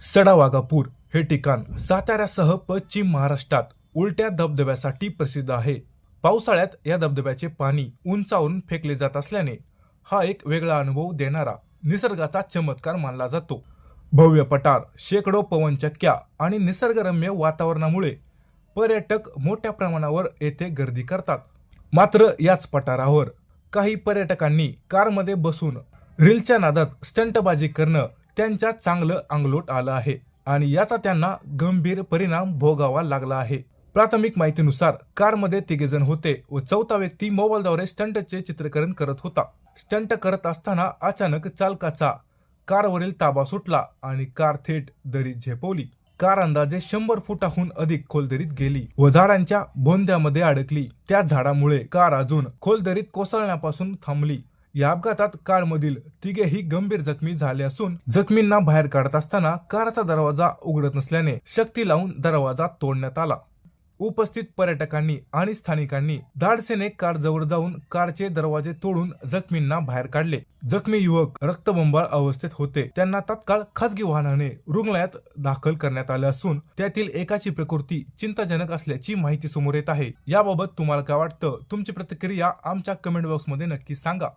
सडावागापूर हे ठिकाण साताऱ्यासह पश्चिम महाराष्ट्रात उलट्या धबधब्यासाठी प्रसिद्ध आहे. पावसाळ्यात या धबधब्याचे पाणी उंचावरून फेकले जात असल्याने हा एक वेगळा अनुभव देणारा निसर्गाचा चमत्कार मानला जातो. भव्य पठार शेकडो पवनचक्क्या आणि निसर्गरम्य वातावरणामुळे पर्यटक मोठ्या प्रमाणावर येथे गर्दी करतात. मात्र याच पठारावर काही पर्यटकांनी कारमध्ये बसून रीलच्या नादात स्टंटबाजी करणं त्यांच्या चांगलं अंगलोट आलं आहे आणि याचा त्यांना गंभीर परिणाम भोगावा लागला आहे. प्राथमिक माहितीनुसार कारमध्ये तिघे जण होते व चौथा व्यक्ती मोबाईलद्वारे स्टंटचे चित्रीकरण करत होता. स्टंट करत असताना अचानक चालकाचा कारवरील ताबा सुटला आणि कार थेट दरीत झेपवली. कार अंदाजे शंभर फुटाहून अधिक खोलदरीत गेली व झाडांच्या भोंद्यामध्ये अडकली. त्या झाडामुळे कार अजून खोलदरीत कोसळण्यापासून थांबली. या अपघातात कारमधील तिघेही गंभीर जखमी झाले असून जखमींना बाहेर काढत असताना कारचा दरवाजा उघडत नसल्याने शक्ती लावून दरवाजा तोडण्यात आला. उपस्थित पर्यटकांनी आणि स्थानिकांनी धाडसेने कार जवळ जाऊन कारचे दरवाजे तोडून जखमींना बाहेर काढले. जखमी युवक रक्तबंबाळ अवस्थेत होते. त्यांना तत्काळ खासगी वाहनाने रुग्णालयात दाखल करण्यात आले असून त्यातील एकाची प्रकृती चिंताजनक असल्याची माहिती समोर येत आहे. याबाबत तुम्हाला काय वाटतं? तुमची प्रतिक्रिया आमच्या कमेंट बॉक्समध्ये नक्की सांगा.